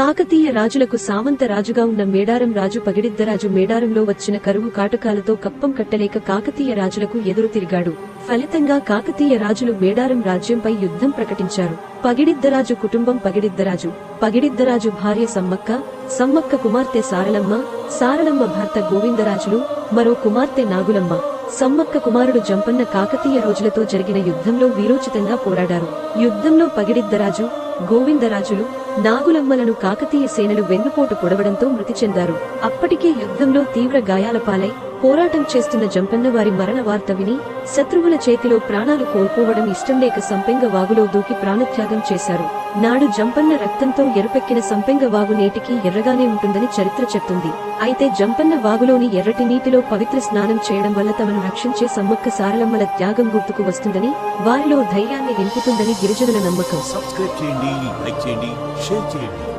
కాకతీయ రాజులకు సామంత రాజుగా ఉన్న మేడారం రాజు పగిడిద్దరాజు మేడారంలో వచ్చిన కరువు కాటకాలతో కప్పం కట్టలేక కాకతీయ రాజులకు ఎదురు తిరిగాడు. ఫలితంగా కాకతీయ రాజులు మేడారం రాజ్యంపై యుద్ధం ప్రకటించారు. పగిడిద్దరాజు కుటుంబం పగిడిద్దరాజు పగిడిద్దరాజు భార్య సమ్మక్క సమ్మక్క కుమార్తె సారలమ్మ సారలమ్మ భర్త గోవిందరాజులు మరో కుమార్తె నాగులమ్మ. సమ్మక్క కుమారుడు జంపన్న కాకతీయ రోజులతో జరిగిన యుద్ధంలో వీరోచితంగా పోరాడారు. యుద్ధంలో పగిడిద్దరాజు గోవిందరాజులు నాగులమ్మలను కాకతీయ సేనలు వెన్నుపోటు పొడవడంతో మృతి చెందారు. అప్పటికే యుద్ధంలో తీవ్ర గాయాల పాలై పోరాటం చేస్తున్న జంపన్న వారి మరణ వార్త విని శత్రువుల చేతిలో ప్రాణాలు కోల్పోవడం ఇష్టం లేక సంపెంగ వాగులో దూకి ప్రాణత్యాగం చేశారు. నాడు జంపన్న రక్తంతో ఎరుపెక్కిన సంపెంగ వాగు నేటికి ఎర్రగానే ఉంటుందని చరిత్ర చెప్తుంది. అయితే జంపన్న వాగులోని ఎర్రటి నీటిలో పవిత్ర స్నానం చేయడం వల్ల తమను రక్షించే సమ్మక్క సారలమ్మల త్యాగం గుర్తుకు వస్తుందని వారిలో ధైర్యాన్ని నింపుతుందని గిరిజనుల నమ్మకం. సబ్స్క్రైబ్ చేయండి లైక్ చేయండి షేర్ చేయండి